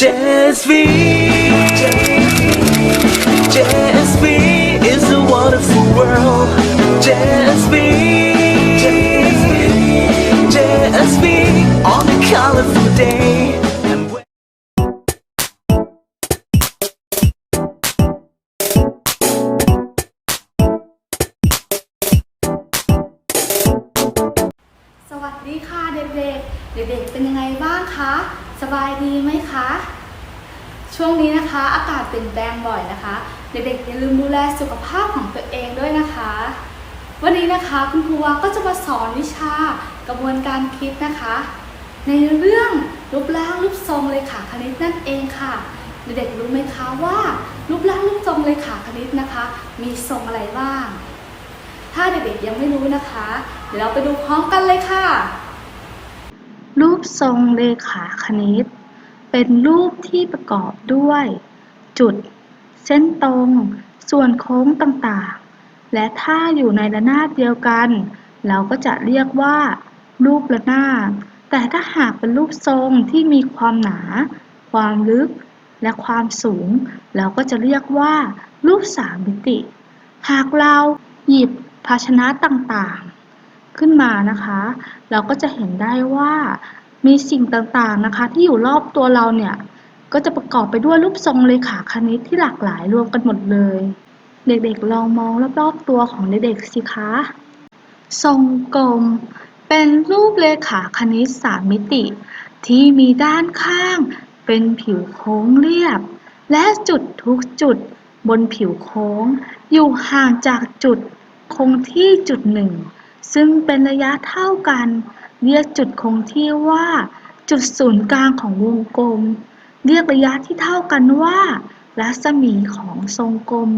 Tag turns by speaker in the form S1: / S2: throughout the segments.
S1: JSV JSV is a wonderful world JSV JSV on a colorful day and when
S2: สวัสดีค่ะเด็กๆ เด็กๆ เป็นยังไงบ้างคะ สบายดีไหมคะ ช่วงนี้นะคะอากาศเปลี่ยนแปลงบ่อยนะคะ เด็กๆอย่าลืมดูแลสุขภาพของตัวเองด้วยนะคะ วันนี้นะคะคุณครูวาก็จะมาสอนวิชากระบวนการคิดนะคะ ในเรื่องรูปร่างรูปทรงเลขาคณิตนั่นเองค่ะ เด็กๆรู้ไหมคะว่า รูปร่างรูปทรงเลขาคณิตนะคะ มีทรงอะไรบ้าง ถ้าเด็กๆยังไม่รู้นะคะเดี๋ยวเราไปดูพร้อมกันเลยค่ะ ปทรงเลขาคณิต เป็นรูปที่ประกอบด้วย จุด เส้นตรง ส่วนโค้งต่างๆ และถ้าอยู่ในระนาบเดียวกัน เราก็จะเรียกว่า รูประนาบ แต่ถ้าหากเป็นรูปทรงที่มีความหนา ความลึก และความสูง เราก็จะเรียกว่า รูปสามมิติ หากเราหยิบภาชนะต่างๆ ขึ้นมานะคะ เราก็จะเห็นได้ว่า มีสิ่งต่างๆนะคะ ที่อยู่รอบตัวเราเนี่ยก็จะประกอบไปด้วยรูปทรงเลขาคณิตที่หลากหลายรวมกันหมดเลย เด็กๆลองมองรอบๆตัวของเด็กๆสิคะ ทรงกลม เป็นรูปเลขาคณิตสามมิติ ที่มีด้านข้าง เป็นผิวโค้งเรียบ และจุดทุกจุด บนผิวโค้ง อยู่ห่างจากจุดคงที่จุดหนึ่งซึ่งเป็นระยะเท่ากัน เรียกจุดคงที่ว่า จุดศูนย์กลางของวงกลม เรียกระยะที่เท่ากันว่า รัศมีของทรงกลม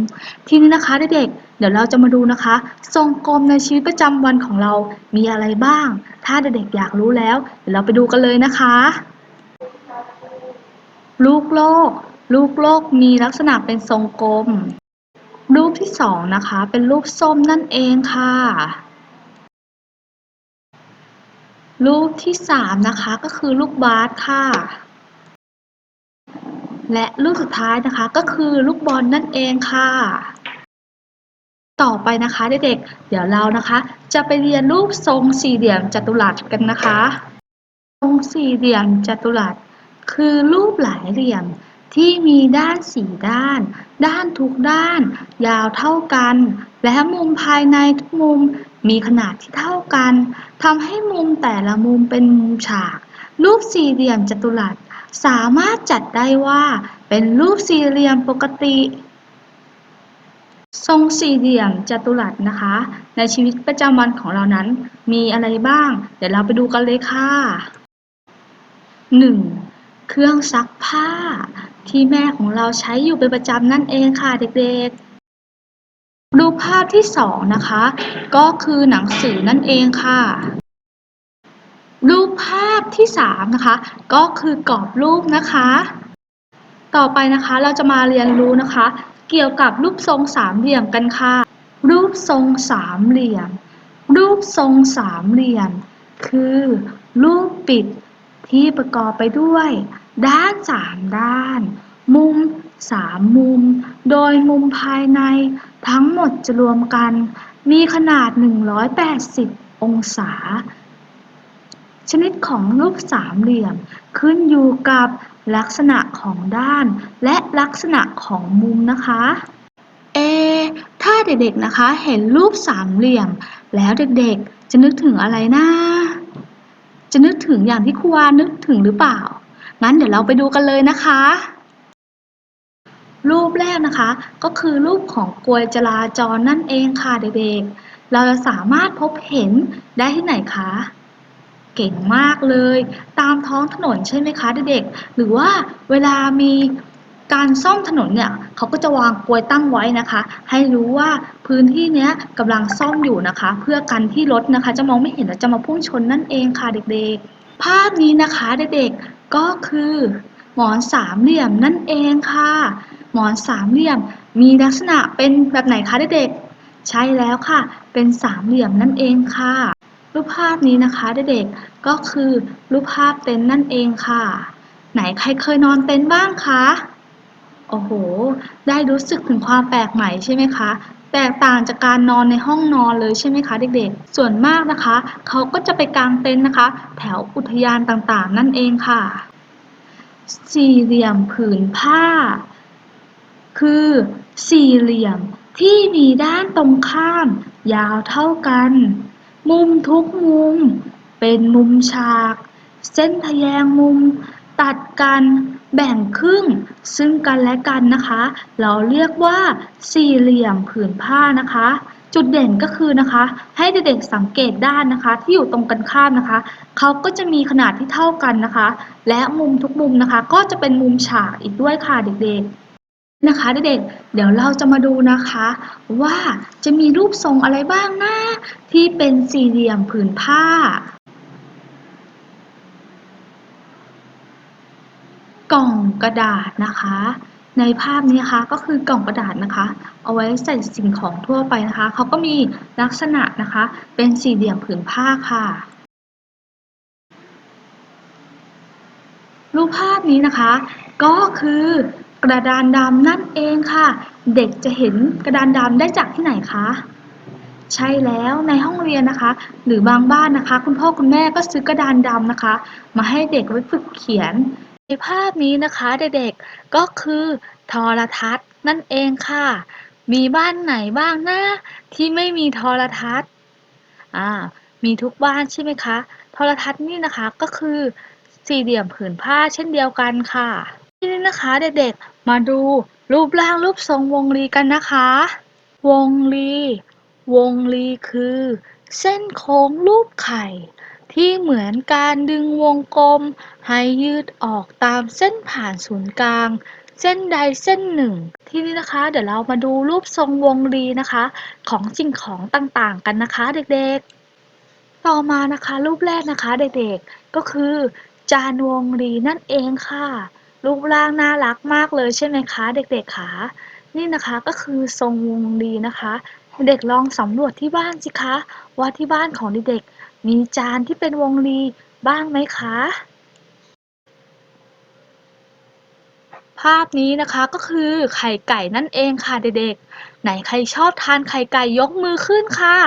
S2: ทีนี้นะคะเด็กๆเดี๋ยวเราจะมาดูนะคะ ทรงกลมในชีวิตประจำวันของเรามีอะไรบ้าง ถ้าเด็กๆอยากรู้แล้ว เดี๋ยวเราไปดูกันเลยนะคะ ลูกโลก ลูกโลกมีลักษณะเป็นทรงกลม รูปที่สองนะคะ เป็นรูปส้มนั่นเองค่ะ รูปที่สามนะคะก็คือลูกบาสค่ะ และรูปสุดท้ายนะคะก็คือลูกบอลนั่นเองค่ะ ต่อไปนะคะเด็กๆเดี๋ยวเรานะคะ จะไปเรียนรูปทรงสี่เหลี่ยมจัตุรัสกันนะคะ ทรงสี่เหลี่ยมจัตุรัส คือรูปหลายเหลี่ยมที่มีด้านสี่ด้าน ด้านทุกด้าน ยาวเท่ากัน และมุมภายในทุกมุม มีขนาดที่เท่ากันทำให้มุมแต่ละมุมเป็นมุมฉาก รูปสี่เหลี่ยมจัตุรัส สามารถจัดได้ว่าเป็นรูปสี่เหลี่ยมปกติ ทรงสี่เหลี่ยมจัตุรัสนะคะ ในชีวิตประจำวันของเรานั้น มีอะไรบ้าง เดี๋ยวเราไปดูกันเลยค่ะ 1. เครื่องซักผ้าที่แม่ของเราใช้อยู่เป็นประจำนั่นเองค่ะเด็กๆ รูปภาพที่สองนะคะ ก็คือหนังสือนั่นเองค่ะ รูปภาพที่สามนะคะ ก็คือกรอบรูปนะคะ ต่อไปนะคะเราจะมาเรียนรู้นะคะ เกี่ยวกับรูปทรงสามเหลี่ยมกันค่ะ รูปทรงสามเหลี่ยม รูปทรงสามเหลี่ยม คือ รูปปิดที่ประกอบไปด้วย ด้านสามด้าน มุมสามมุม โดยมุมภายใน ทั้งหมดจะรวมกันมีขนาด 180 องศา ชนิดของรูปสามเหลี่ยม ขึ้นอยู่กับลักษณะของด้าน และลักษณะของมุมนะคะ เอะถ้าเด็กๆนะคะเห็นรูปสามเหลี่ยม แล้วเด็กๆจะนึกถึงอะไรนะ จะนึกถึงอย่างที่ครูวานึกถึงหรือเปล่า งั้นเดี๋ยวเราไปดูกันเลยนะคะ รูปแรกนะคะ ก็คือรูปของกลวยจราจรนั่นเองค่ะเด็กๆ เราจะสามารถพบเห็นได้ที่ไหนคะ เก่งมากเลย ตามท้องถนนใช่ไหมคะเด็กๆ หรือว่าเวลามีการซ่อมถนนเนี่ยเขาก็จะวางกลวยตั้งไว้นะคะ ให้รู้ว่าพื้นที่เนี้ยกำลังซ่อมอยู่นะคะ เพื่อกันที่รถนะคะ จะมองไม่เห็นและจะมาพุ่งชนนั่นเองค่ะเด็กๆ ภาพนี้นะคะเด็กๆ ก็คือ หมอนสามเหลี่ยมนั่นเองค่ะ หมอนสามเหลี่ยมมีลักษณะเป็นแบบไหนคะเด็กๆ ใช่แล้วค่ะ เป็นสามเหลี่ยมนั่นเองค่ะ รูปภาพนี้นะคะเด็กๆ ก็คือรูปภาพเต็นท์นั่นเองค่ะ ไหนใครเคยนอนเต็นท์บ้างคะ โอ้โห ได้รู้สึกถึงความแปลกใหม่ใช่ไหมคะแตกต่างจากการนอนในห้องนอนเลยใช่ไหมคะเด็กๆ ส่วนมากนะคะ เขาก็จะไปกางเต็นท์นะคะ แถวอุทยานต่างๆ นั่นเองค่ะ สี่เหลี่ยมผืนผ้า คือสี่เหลี่ยมที่มีด้านตรงข้าม ยาวเท่ากัน มุมทุกมุม เป็นมุมฉาก เส้นทะแยงมุม ตัดกันแบ่งครึ่ง ซึ่งกันและกันนะคะ เราเรียกว่าสี่เหลี่ยมผืนผ้านะคะ จุดเด่นก็คือนะคะ ให้เด็กๆสังเกตด้านนะคะ ที่อยู่ตรงกันข้ามนะคะเขาก็จะมีขนาดที่เท่ากันนะคะ และมุมทุกมุมนะคะ ก็จะเป็นมุมฉากอีกด้วยค่ะเด็กๆนะคะเด็กๆ เดี๋ยวเราจะมาดูนะคะ ว่าจะมีรูปทรงอะไรบ้างนะที่เป็นสี่เหลี่ยมผืนผ้า กล่องกระดาษนะคะ ในภาพนี้นะคะก็คือกล่องกระดาษนะคะ เอาไว้ใส่สิ่งของทั่วไปนะคะเขาก็มีลักษณะนะคะ เป็นสี่เหลี่ยมผืนผ้าค่ะ รูปภาพนี้นะคะ ก็คือกระดานดำนั่นเองค่ะ เด็กจะเห็นกระดานดำได้จากที่ไหนคะใช่แล้วในห้องเรียนนะคะ หรือบางบ้านนะคะ คุณพ่อคุณแม่ก็ซื้อกระดานดำนะคะ มาให้เด็กไว้ฝึกเขียนใน ภาพนี้นะคะเด็กๆ ก็คือโทรทัศน์นั่นเองค่ะ มีบ้านไหนบ้างนะที่ไม่มีโทรทัศน์อ่ามีทุกบ้านใช่ไหมคะ โทรทัศน์นี่นะคะก็คือสี่เหลี่ยมผืนผ้าเช่นเดียวกันค่ะ ทีนี้นะคะเด็กๆ มาดูรูปร่างรูปทรงวงรีกันนะคะ วงรี วงรีคือ เส้นโค้งรูปไข่ ที่เหมือนการดึงวงกลมให้ยืดออกตามเส้นผ่านศูนย์กลาง เส้นใดเส้นหนึ่ง ทีนี้นะคะ เดี๋ยวเรามาดูรูปทรงวงรีนะคะ ของสิ่งของต่างๆ กันนะคะเด็กๆ ต่อมานะคะรูปแรกนะคะเด็กๆ ก็คือ จานวงรีนั่นเองค่ะ รูปร่างน่ารักมากเลยใช่ไหมคะเด็กๆคะนี่นะคะก็คือทรงวงรีนะคะ เด็กลองสำรวจที่บ้านสิคะว่าที่บ้านของเด็ก มีจานที่เป็นวงรีบ้างไหมคะ ภาพนี้นะคะก็คือไข่ไก่นั่นเองค่ะเด็กๆ ไหนใครชอบทานไข่ไก่ยกมือขึ้นค่ะ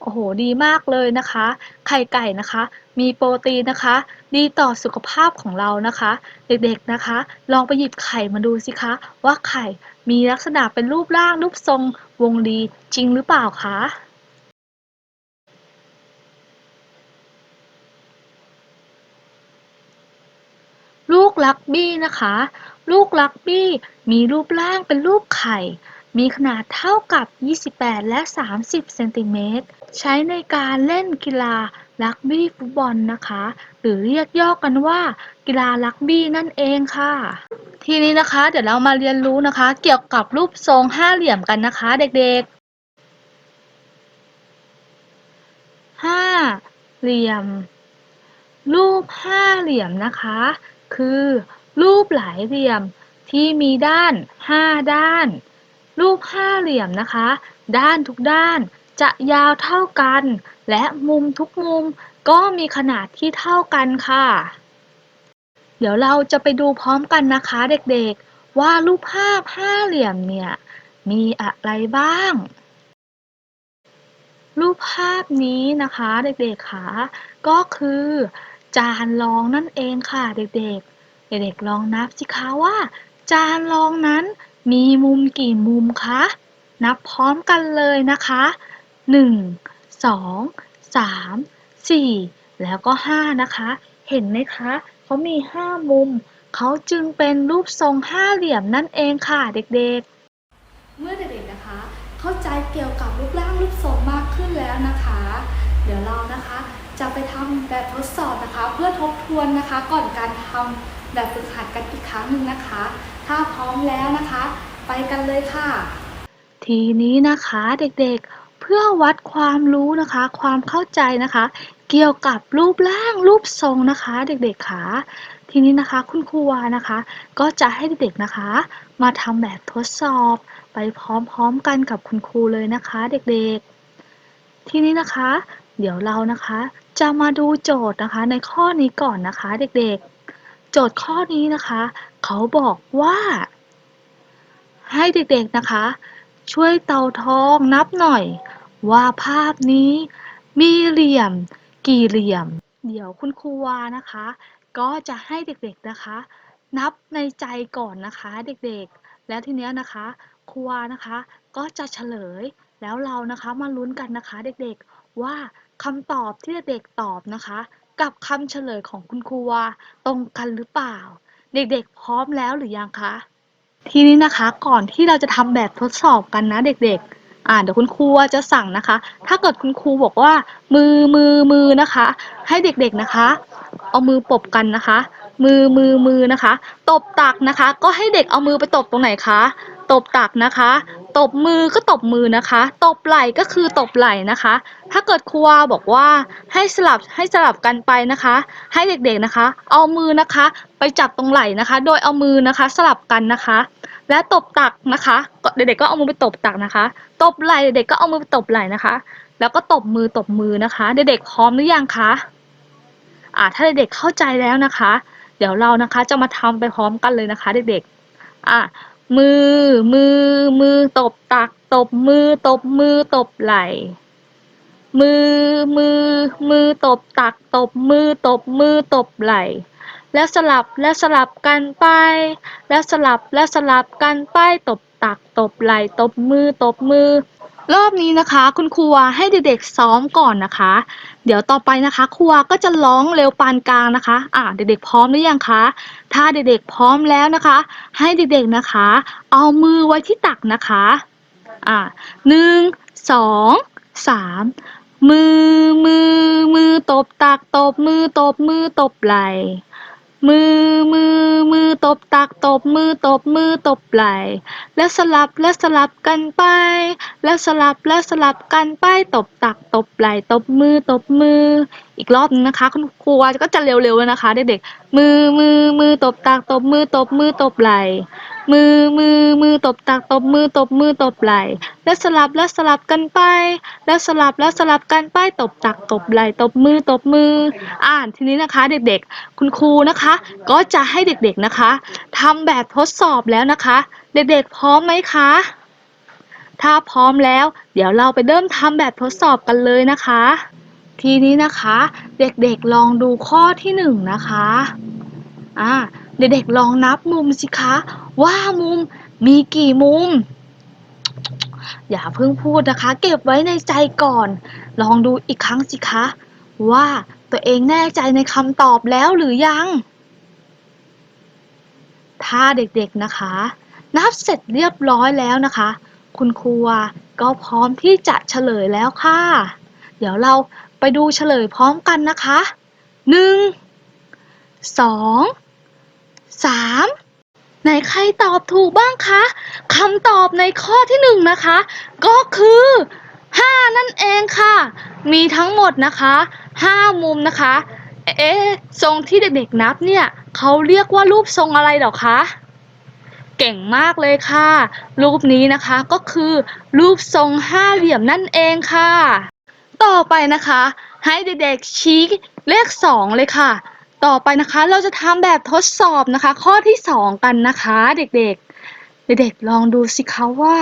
S2: โอ้โห ดีมากเลยนะคะ ไข่ไก่นะคะ มีโปรตีนนะคะ ดีต่อสุขภาพของเรานะคะ เด็กๆนะคะ ลองไปหยิบไข่มาดูสิคะ ว่าไข่มีลักษณะเป็นรูปร่างรูปทรงวงรีจริงหรือเปล่าคะ ลูกลักบี้นะคะ ลูกลักบี้มีรูปร่างเป็นรูปไข่ มีขนาดเท่ากับ 28 และ 30 เซนติเมตร ใช้ในการเล่นกีฬาลักบี้ฟุตบอลนะคะ หรือเรียกย่อกันว่า กีฬาลักบี้นั่นเองค่ะ ทีนี้นะคะ เดี๋ยวเรามาเรียนรู้นะคะ เกี่ยวกับรูปทรงห้าเหลี่ยมกันนะคะ เด็กๆห้าเหลี่ยม รูปห้าเหลี่ยมนะคะ คือ รูปหลายเหลี่ยมที่มีด้านห้าด้าน รูปห้าเหลี่ยมนะคะ ด้านทุกด้านจะยาวเท่ากัน และมุมทุกมุมก็มีขนาดที่เท่ากันค่ะ เดี๋ยวเราจะไปดูพร้อมกันนะคะเด็กๆ ว่ารูปภาพห้าเหลี่ยมเนี่ยมีอะไรบ้าง รูปภาพนี้นะคะเด็กๆค่ะก็คือ จานรองนั่นเองค่ะเด็กๆ เด็กๆลองนับสิคะว่า จานรองนั้นมีมุมกี่มุมคะ นับพร้อมกันเลยนะคะ 1 2 3 4 แล้วก็ 5 นะคะ เห็นไหมคะเขามี 5 มุม เขาจึงเป็นรูปทรงห้าเหลี่ยมนั่นเองค่ะเด็กๆ เมื่อเด็กๆนะคะ เข้าใจเกี่ยวกับรูปร่างรูปทรงมากขึ้นแล้วนะคะ เดี๋ยวเรานะคะ จะไปทำแบบทดสอบนะคะ เพื่อทบทวนนะคะ ก่อนการทำแบบฝึกหัดกันอีกครั้งหนึ่งนะคะ ถ้าพร้อมแล้วนะคะ ไปกันเลยค่ะ ทีนี้นะคะเด็กๆเพื่อวัดความรู้นะคะ ความเข้าใจนะคะ เกี่ยวกับรูปร่างรูปทรงนะคะ เด็กๆค่ะทีนี้นะคะคุณครูวานะคะ ก็จะให้เด็กๆนะคะ มาทำแบบทดสอบ ไปพร้อมๆกันกับคุณครูเลยนะคะ เด็กๆ ทีนี้นะคะ เดี๋ยวเรานะคะ จะมาดูโจทย์นะคะในข้อนี้ก่อนนะคะเด็กๆ โจทย์ข้อนี้นะคะ เขาบอกว่า ให้เด็กๆนะคะ ช่วยเต่าทองนับหน่อย ว่าภาพนี้มีเหลี่ยม กี่เหลี่ยม เดี๋ยวคุณครูวานะคะ ก็จะให้เด็กๆนะคะ นับในใจก่อนนะคะเด็กๆ แล้วทีเนี้ยนะคะครูวานะคะ ก็จะเฉลยแล้วเรานะคะมาลุ้นกันนะคะเด็กๆ ว่าคำตอบที่เด็กๆตอบนะคะ กับคำเฉลยของคุณครูวาตรงกันหรือเปล่า เด็กๆ พร้อมแล้วหรือยังคะ ทีนี้นะคะก่อนที่เราจะทำแบบทดสอบกันนะเด็กๆอ่าเดี๋ยวคุณครูจะสั่งนะคะ ถ้าเกิดคุณครูบอกว่า มือมือมือนะคะ ให้เด็กๆนะคะ เอามือปบกันนะคะ มือมือมือนะคะ ตบตักนะคะ ก็ให้เด็กเอามือไปตบตรงไหนคะ ตบตักนะคะ ตบมือก็ตบมือนะคะ ตบไหล่ก็คือตบไหล่นะคะ ถ้าเกิดครูวาบอกว่าให้สลับให้สลับกันไปนะคะ ให้เด็กๆนะคะ เอามือนะคะ ไปจับตรงไหล่นะคะ โดยเอามือนะคะสลับกันนะคะ และตบตักนะคะเด็กๆก็เอามือไปตบตักนะคะ ตบไหล่เด็กๆก็เอามือไปตบไหล่นะคะ แล้วก็ตบมือตบมือนะคะ เด็กๆพร้อมหรือยังคะอ่าถ้าเด็กๆเข้าใจแล้วนะคะ เดี๋ยวเรานะคะจะมาทำไปพร้อมกันเลยนะคะ เด็กๆอะ มือ มือ มือตบตัก ตบมือ ตบมือ ตบไหล มือ มือ มือตบตัก ตบมือ ตบมือ ตบไหล แล้วสลับ แล้วสลับกันไป แล้วสลับ แล้วสลับกันไป ตบตัก ตบไหล ตบมือ ตบมือ รอบนี้นะคะคุณครูวให้เด็กๆซ้อมก่อนนะคะ เดี๋ยวต่อไปนะคะครูวก็จะร้องเร็วปานกลางนะคะ อ่าเด็กๆพร้อมหรือยังคะถ้าเด็กๆพร้อมแล้วนะคะ ให้เด็กๆนะคะ เอามือไว้ที่ตักนะคะอ่าหนึ่งสองสามมือมือมือตบตักตบมือตบมือตบไหล มือมือมือตบตักตบมือตบมือตบไหล่แล้วสลับแล้วสลับกันไป แล้วสลับแล้วสลับกันไปตบตักตบไหล่ตบมือตบมือ อีกรอบนึงนะคะ คุณครูก็จะเร็วๆนะคะเด็กๆมือมือมือตบตักตบมือตบมือตบไหล่ มือมือมือตบตักตบมือตบมือตบไหล่แล้วสลับแล้วสลับกันไป แล้วสลับแล้วสลับกันไปตบตักตบไหล่ตบมือตบมือ อ่านทีนี้นะคะเด็กๆ คุณครูนะคะ ก็จะให้เด็กๆนะคะทำแบบทดสอบแล้วนะคะ เด็กๆพร้อมไหมคะ ถ้าพร้อมแล้ว เดี๋ยวเราไปเริ่มทำแบบทดสอบกันเลยนะคะ ทีนี้นะคะ เด็กๆลองดูข้อที่หนึ่งนะคะอ่า เด็กๆลองนับมุมสิคะ ว่ามุมมีกี่มุม อย่าเพิ่งพูดนะคะ เก็บไว้ในใจก่อน ลองดูอีกครั้งสิคะ ว่าตัวเองแน่ใจในคำตอบแล้วหรือยัง ถ้าเด็กๆนะคะ นับเสร็จเรียบร้อยแล้วนะคะ คุณครูก็พร้อมที่จะเฉลยแล้วค่ะ เดี๋ยวเราไปดูเฉลยพร้อมกันนะคะหนึ่งสอง สามไหนใครตอบถูกบ้างคะคำตอบในข้อที่หนึ่งนะคะ ก็คือห้านั่นเองค่ะ มีทั้งหมดนะคะห้ามุมนะคะ เอ๊ะทรงที่เด็กๆนับเนี่ยเขาเรียกว่ารูปทรงอะไรหรอคะเก่งมากเลยค่ะ รูปนี้นะคะก็คือรูปทรงห้าเหลี่ยมนั่นเองค่ะ ต่อไปนะคะ ให้เด็กๆชี้เลขสองเลยค่ะ ต่อไปนะคะ เราจะทำแบบทดสอบนะคะ ข้อที่สองกันนะคะ เด็กๆ เด็กๆลองดูสิคะว่า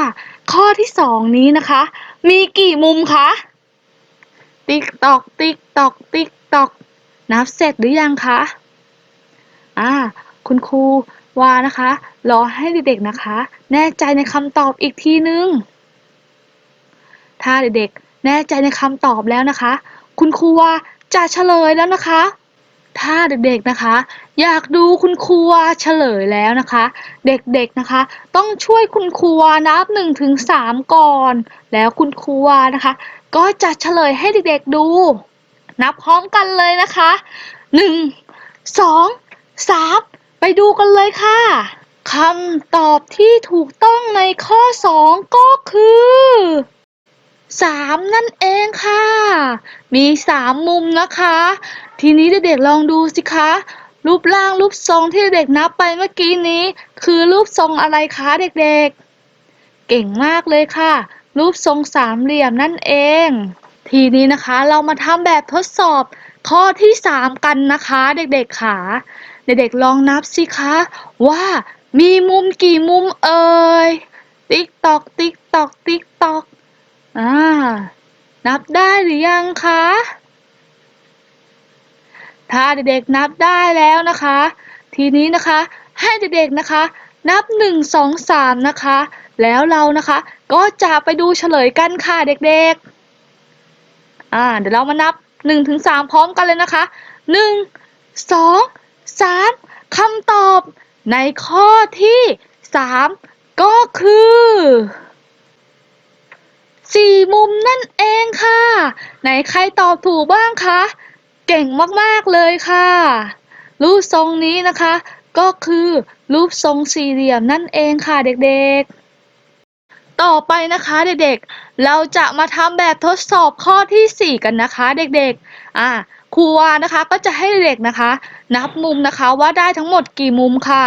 S2: ข้อที่สองนี้นะคะ มีกี่มุมคะติ๊กตอกติ๊กตอกติ๊กตอกนับเสร็จหรือยังคะอ่าคุณครูวานะคะ รอให้เด็กๆนะคะ แน่ใจในคำตอบอีกทีนึง ถ้าเด็กๆแน่ใจในคำตอบแล้วนะคะ คุณครูวาจะเฉลยแล้วนะคะ ถ้าเด็กๆนะคะ อยากดูคุณครูวาเฉลยแล้วนะคะ เด็กๆนะคะ ต้องช่วยคุณครูวานับหนึ่งถึงสามก่อน แล้วคุณครูวานะคะ ก็จะเฉลยให้เด็กๆดู นับพร้อมกันเลยนะคะหนึ่งสองสามไปดูกันเลยค่ะคำตอบที่ถูกต้องในข้อสองก็คือ สามนั่นเองค่ะ มีสามมุมนะคะ ทีนี้เด็กๆลองดูสิคะ รูปร่างรูปทรงที่เด็กนับไปเมื่อกี้นี้ คือรูปทรงอะไรคะเด็กๆ เก่งมากเลยค่ะ รูปทรงสามเหลี่ยมนั่นเอง ทีนี้นะคะเรามาทำแบบทดสอบข้อที่ 3 กันนะคะเด็กๆค่ะ เด็กๆลองนับสิคะ ว่ามีมุมกี่มุมเอ่ย ติ๊กตอกติ๊กตอกติ๊กตอก อ่า นับได้หรือยังคะ ถ้าเด็กๆนับได้แล้วนะคะ ทีนี้นะคะ ให้เด็กๆนะคะ นับหนึ่งสองสามนะคะ แล้วเรานะคะ ก็จะไปดูเฉลยกันค่ะเด็กๆ อ่า เดี๋ยวเรามานับหนึ่งถึงสามพร้อมกันเลยนะคะหนึ่งสองสามคำตอบในข้อที่สามก็คือ สี่มุมนั่นเองค่ะ ไหนใครตอบถูกบ้างคะ เก่งมากๆเลยค่ะ รูปทรงนี้นะคะ ก็คือรูปทรงสี่เหลี่ยมนั่นเองค่ะเด็กๆต่อไปนะคะเด็กๆ เราจะมาทำแบบทดสอบข้อที่ 4 กันนะคะเด็กๆ อ่าครูวานะคะก็จะให้เด็กนะคะ นับมุมนะคะว่าได้ทั้งหมดกี่มุมค่ะ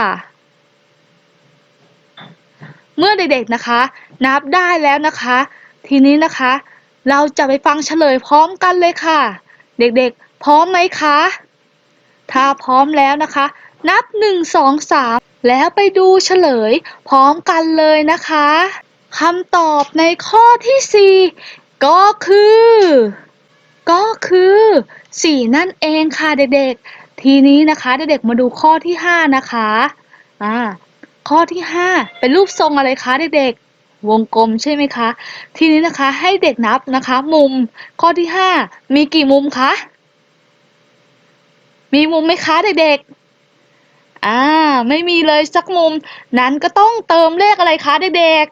S2: เมื่อเด็กๆนะคะ นับได้แล้วนะคะ ทีนี้นะคะ เราจะไปฟังเฉลยพร้อมกันเลยค่ะ เด็กๆ พร้อมไหมคะ ถ้าพร้อมแล้วนะคะ นับหนึ่งสองสามแล้วไปดูเฉลยพร้อมกันเลยนะคะคำตอบในข้อที่สี่ก็คือ ก็คือสีนั่นเองค่ะเด็กๆ ทีนี้นะคะเด็กๆมาดูข้อที่ห้านะคะอ่าข้อที่ห้าเป็นรูปทรงอะไรคะเด็กๆ วงกลมใช่ไหมคะ ทีนี้นะคะให้เด็กนับนะคะ มุมข้อที่ห้ามีกี่มุมคะ มีมุมไหมคะเด็กๆ อ่า ไม่มีเลยสักมุม นั้นก็ต้องเติมเลขอะไรคะเด็ก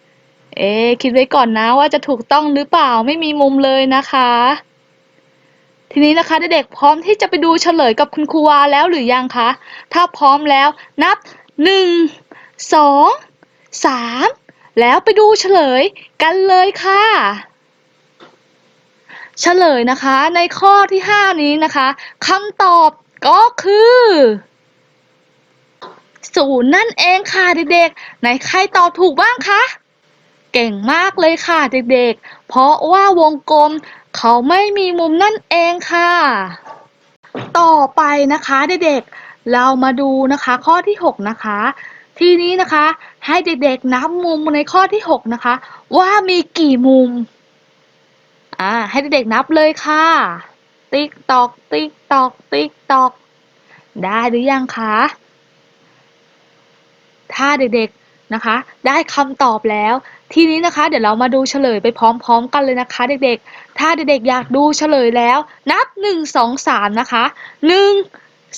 S2: ๆเอ๊คิดไว้ก่อนนะว่าจะถูกต้องหรือเปล่าไม่มีมุมเลยนะคะ ทีนี้นะคะเด็กๆพร้อมที่จะไปดูเฉลยกับคุณครูวาแล้วหรือยังคะ ถ้าพร้อมแล้วนับหนึ่งสอง สามแล้วไปดูเฉลยกันเลยค่ะ เฉลยนะคะในข้อที่ 5 นี้นะคะคำตอบก็คือศูนย์นั่นเองค่ะเด็กๆ ไหนใครตอบถูกบ้างคะ เก่งมากเลยค่ะเด็กๆ เพราะว่าวงกลมเขาไม่มีมุมนั่นเองค่ะ ต่อไปนะคะเด็กๆ เรามาดูนะคะข้อที่ 6 นะคะ ทีนี้นะคะ ให้เด็กๆนับมุมในข้อที่ 6 นะคะ ว่ามีกี่มุม อ่า ให้เด็กๆนับเลยค่ะ ติ๊กตอก ติ๊กตอก ติ๊กตอก ได้หรือยังคะ ถ้าเด็กๆนะคะ ได้คำตอบแล้ว ทีนี้นะคะ เดี๋ยวเรามาดูเฉลยไปพร้อม ๆ กันเลยนะคะ เด็กๆ ถ้าเด็กๆอยากดูเฉลยแล้ว นับหนึ่งสองสามนะคะหนึ่ง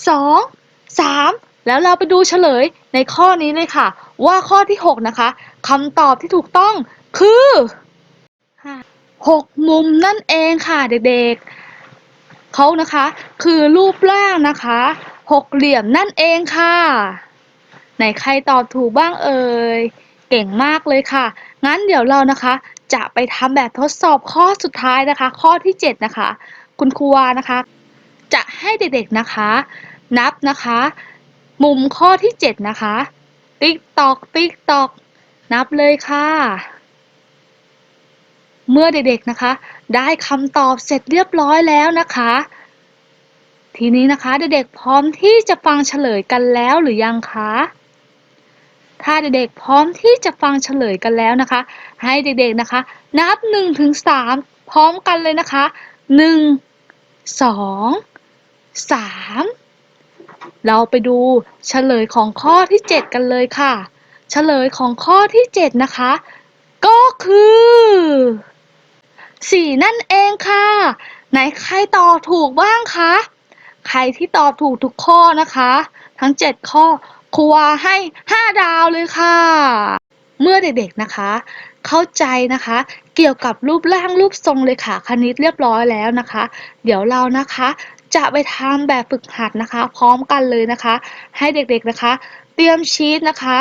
S2: สองสามแล้วเราไปดูเฉลย ในข้อนี้เลยค่ะ ว่าข้อที่หกนะคะคำตอบที่ถูกต้องคือหกมุมนั่นเองค่ะเด็กๆเขานะคะ คือรูปร่างนะคะหกเหลี่ยมนั่นเองค่ะ ไหนใครตอบถูกบ้างเอ่ยเก่งมากเลยค่ะ งั้นเดี๋ยวเรานะคะ จะไปทำแบบทดสอบข้อสุดท้ายนะคะ ข้อที่ 7 นะคะ คุณครูวานะคะ จะให้เด็กๆนะคะ นับนะคะ มุมข้อที่7นะคะ ติ๊กตอก ติ๊กตอก นับเลยค่ะ เมื่อเด็กๆนะคะ ได้คำตอบเสร็จเรียบร้อยแล้วนะคะ ทีนี้นะคะเด็กๆพร้อมที่จะฟังเฉลยกันแล้วหรือยังคะถ้าเด็กๆพร้อมที่จะฟังเฉลยกันแล้วนะคะ ให้เด็กๆนะคะ นับ1นถึงสพร้อมกันเลยนะคะ 1 2 3 เราไปดูเฉลยของข้อที่ 7 กันเลยค่ะ เฉลยของข้อที่ 7 นะคะ ก็คือสี่นั่นเองค่ะ ไหนใครตอบถูกบ้างคะ ใครที่ตอบถูกทุกข้อนะคะ ทั้ง 7 ข้อครูวาให้ 5 ดาวเลยค่ะ เมื่อเด็กๆนะคะ เข้าใจนะคะ เกี่ยวกับรูปร่างรูปทรงเลยค่ะคณิตเรียบร้อยแล้วนะคะ เดี๋ยวเรานะคะ จะไปทำแบบฝึกหัดนะคะ พร้อมกันเลยนะคะ ให้เด็กๆนะคะ เตรียมชีตนะคะ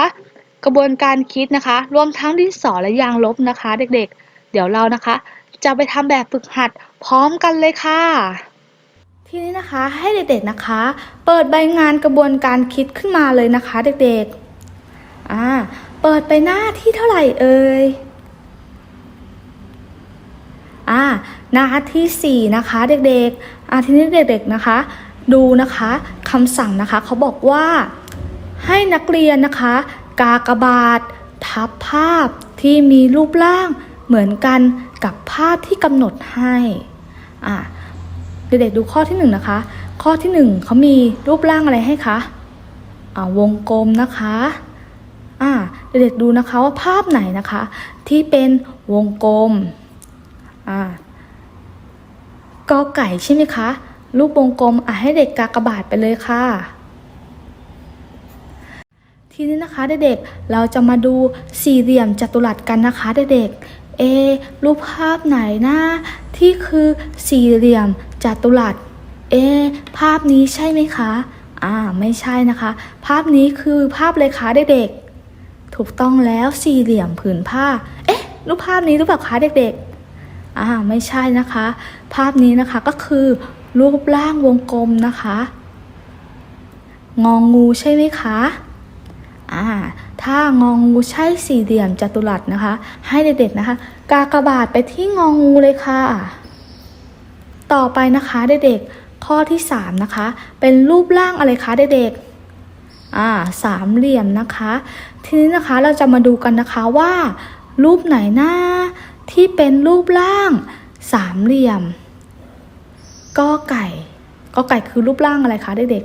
S2: กระบวนการคิดนะคะ รวมทั้งดินสอและยางลบนะคะ เด็กๆ เดี๋ยวเรานะคะ จะไปทำแบบฝึกหัดพร้อมกันเลยค่ะทีนี้นะคะให้เด็กๆนะคะ เปิดใบงานกระบวนการคิดขึ้นมาเลยนะคะ เด็กๆอ่าเปิดไปหน้าที่เท่าไหร่เอ่ยอ่า หน้าที่สี่นะคะเด็กๆอาทีนี้เด็กๆนะคะ ดูนะคะคำสั่งนะคะเขาบอกว่าให้นักเรียนนะคะ กากบาท ทับภาพที่มีรูปร่างเหมือนกันกับภาพที่กำหนดให้อะเด็กๆดูข้อที่หนึ่งนะคะ ข้อที่หนึ่งเขามีรูปร่างอะไรให้คะอ่าวงกลมนะคะอะเด็กๆดูนะคะว่าภาพไหนนะคะ ที่เป็นวงกลมอ่า กอไก่ใช่ไหมคะ รูปวงกลมอะให้เด็กกากบาทไปเลยค่ะ ทีนี้นะคะเด็กๆ เราจะมาดูสี่เหลี่ยมจัตุรัสกันนะคะเด็กๆ เอ รูปภาพไหนนะ ที่คือสี่เหลี่ยมจัตุรัส เอ ภาพนี้ใช่ไหมคะ อ่า ไม่ใช่นะคะ ภาพนี้คือภาพเลยคะเด็กๆ ถูกต้องแล้วสี่เหลี่ยมผืนผ้า เอ๊ะ รูปภาพนี้รือเปล่าคะเด็กๆ อ่าไม่ใช่นะคะ ภาพนี้นะคะก็คือรูปร่างวงกลมนะคะ งองงูใช่ไหมคะอ่าถ้างองงูใช่สี่เหลี่ยมจัตุรัสนะคะ ให้เด็กๆนะคะ กากบาทไปที่งองงูเลยค่ะ ต่อไปนะคะเด็กๆข้อที่สามนะคะ เป็นรูปร่างอะไรคะเด็กๆอ่าสามเหลี่ยมนะคะ ทีนี้นะคะเราจะมาดูกันนะคะว่า รูปไหนหน้า ที่เป็นรูปร่างสามเหลี่ยมกอไก่กอไก่คือรูปร่างอะไรคะเด็ก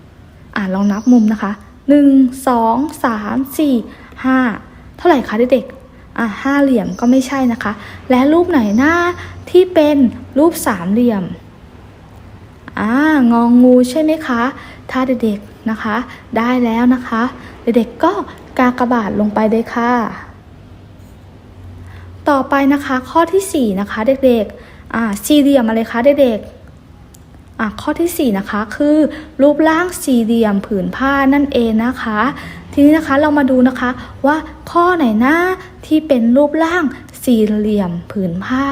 S2: ๆ อ่าลองนับมุมนะคะหนึ่งสองสามสี่ห้าเท่าไหร่คะเด็กๆ อ่าห้าเหลี่ยมก็ไม่ใช่นะคะ และรูปไหนหน้าที่เป็นรูปสามเหลี่ยมอ่างองูใช่ไหมคะ ถ้าเด็กๆนะคะ ได้แล้วนะคะ เด็กๆก็กากระบาทลงไปเลยค่ะ ต่อไปนะคะข้อที่สี่นะคะเด็กๆอ่าสี่เหลี่ยมอะไรคะเด็กๆอะข้อที่4นะคะคือรูปร่างสี่เหลี่ยมผืนผ้านั่นเองนะคะ ทีนี้นะคะเรามาดูนะคะว่าข้อไหนนะที่เป็นรูปร่างสี่เหลี่ยมผืนผ้า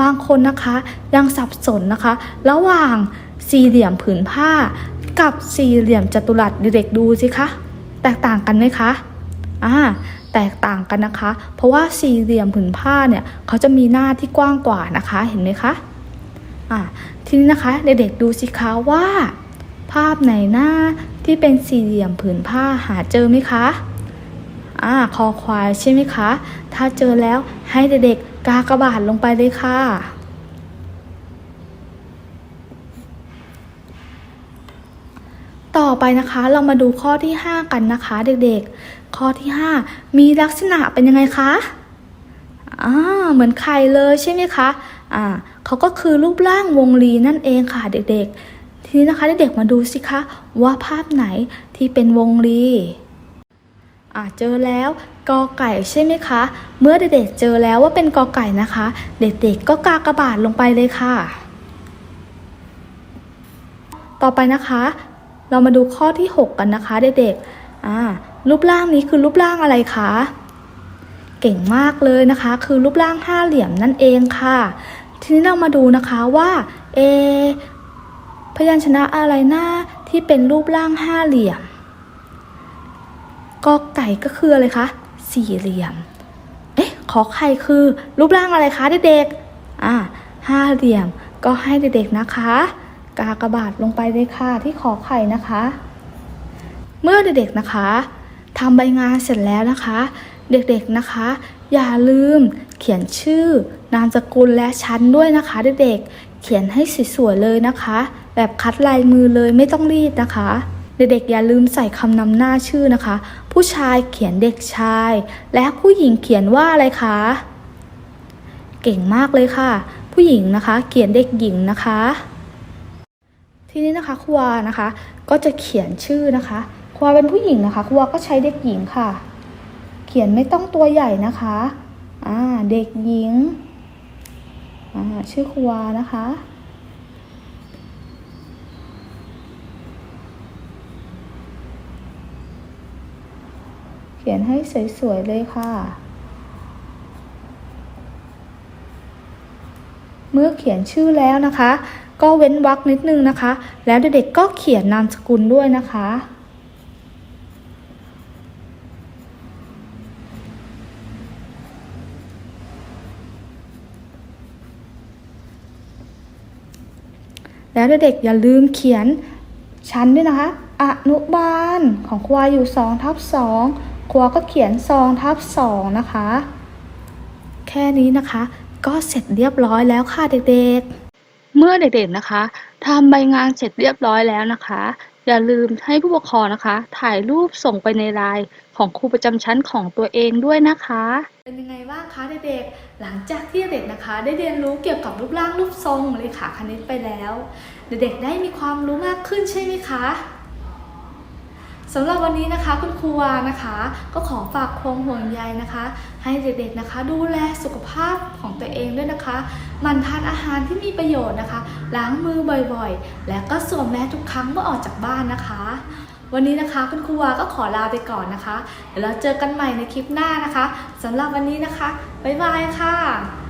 S2: บางคนนะคะยังสับสนนะคะ ระหว่างสี่เหลี่ยมผืนผ้า กับสี่เหลี่ยมจัตุรัสเด็กๆดูสิคะแตกต่างกันไหมคะอ่า แตกต่างกันนะคะ เพราะว่าสี่เหลี่ยมผืนผ้าเนี่ยเขาจะมีหน้าที่กว้างกว่านะคะเห็นไหมคะอะทีนี้นะคะเด็กๆดูสิคะว่า ภาพไหนหน้าที่เป็นสี่เหลี่ยมผืนผ้าหาเจอไหมคะอ่าคอควายใช่ไหมคะ ถ้าเจอแล้วให้เด็กๆกากระบาดลงไปเลยค่ะ อไปนะคะ เรามาดูข้อที่ 5 กันนะคะ เด็กๆ ข้อที่ 5 มีลักษณะเป็นยังไงคะอ่าเหมือนไข่เลยใช่ไหมคะอ่าเขาก็คือรูปร่างวงรีนั่นเองค่ะเด็กๆ ทีนี้นะคะเด็กๆมาดูสิคะว่าภาพไหนที่เป็นวงรีอ่าเจอแล้วกอไก่ใช่ไหมคะ เมื่อเด็กๆเจอแล้วว่าเป็นกอไก่นะคะ เด็กๆก็กากระบาดลงไปเลยค่ะ ต่อไปนะคะ เรามาดูข้อที่ 6 กันนะคะเด็กๆอ่ารูปร่างนี้คือรูปร่างอะไรคะ เก่งมากเลยนะคะ คือรูปร่างห้าเหลี่ยมนั่นเองค่ะ ทีนี้เรามาดูนะคะว่าเอพยัญชนะอะไรหนะที่เป็นรูปร่างห้าเหลี่ยมกอไก่ก็คืออะไรคะสี่เหลี่ยม เอ๊ะขอไข่คือรูปร่างอะไรคะเด็กๆอ่าห้าเหลี่ยมก็ให้เด็กๆนะคะ กากบาทลงไปเลยค่ะที่ขอไข่นะคะ เมื่อเด็กๆนะคะทำใบงานเสร็จแล้วนะคะ เด็กๆนะคะ อย่าลืมเขียนชื่อนามสกุลและชั้นด้วยนะคะ เด็กๆเขียนให้สวยๆเลยนะคะ แบบคัดลายมือเลยไม่ต้องรีดนะคะ เด็กๆอย่าลืมใส่คำนำหน้าชื่อนะคะ ผู้ชายเขียนเด็กชาย และผู้หญิงเขียนว่าอะไรคะเก่งมากเลยค่ะ ผู้หญิงนะคะ เขียนเด็กหญิงนะคะ ทีนี้นะคะครูวานะคะ ก็จะเขียนชื่อนะคะครูวาเป็นผู้หญิงนะคะครูวาก็ใช้เด็กหญิงค่ะ เขียนไม่ต้องตัวใหญ่นะคะอ่าเด็กหญิงอ่าชื่อครูวานะคะเขียนให้สวยๆเลยค่ะ เมื่อเขียนชื่อแล้วนะคะ ก็เว้นวรรคนิดนึงนะคะ แล้วเด็กๆก็เขียนนามสกุลด้วยนะคะ แล้วเด็กๆอย่าลืมเขียนชั้นด้วยนะคะอนุบาลของครัวอยู่2ทับ2ครัวก็เขียน2ทับ2นะคะ แค่นี้นะคะ ก็เสร็จเรียบร้อยแล้วค่ะเด็กๆ เมื่อเด็กๆนะคะทำใบงานเสร็จเรียบร้อยแล้วนะคะ อย่าลืมให้ผู้ปกครองนะคะ ถ่ายรูปส่งไปในไลน์ของครูประจำชั้นของตัวเองด้วยนะคะ เป็นยังไงบ้างคะเด็กๆหลังจากที่เด็กนะคะ ได้เรียนรู้เกี่ยวกับรูปร่างรูปทรงเลขาคณิตไปแล้ว เด็กๆได้มีความรู้มากขึ้นใช่ไหมคะ สำหรับวันนี้นะคะคุณครูวานะคะ ก็ขอฝากความห่วงใยนะคะ ให้เด็กๆนะคะ ดูแลสุขภาพของตัวเองด้วยนะคะมันทานอาหารที่มีประโยชน์นะคะ ล้างมือบ่อยๆ และก็สวมแมสทุกครั้งเมื่อออกจากบ้านนะคะ วันนี้นะคะคุณครูวาก็ขอลาไปก่อนนะคะเดี๋ยวเราเจอกันใหม่ในคลิปหน้านะคะสำหรับวันนี้นะคะบ๊ายบายค่ะ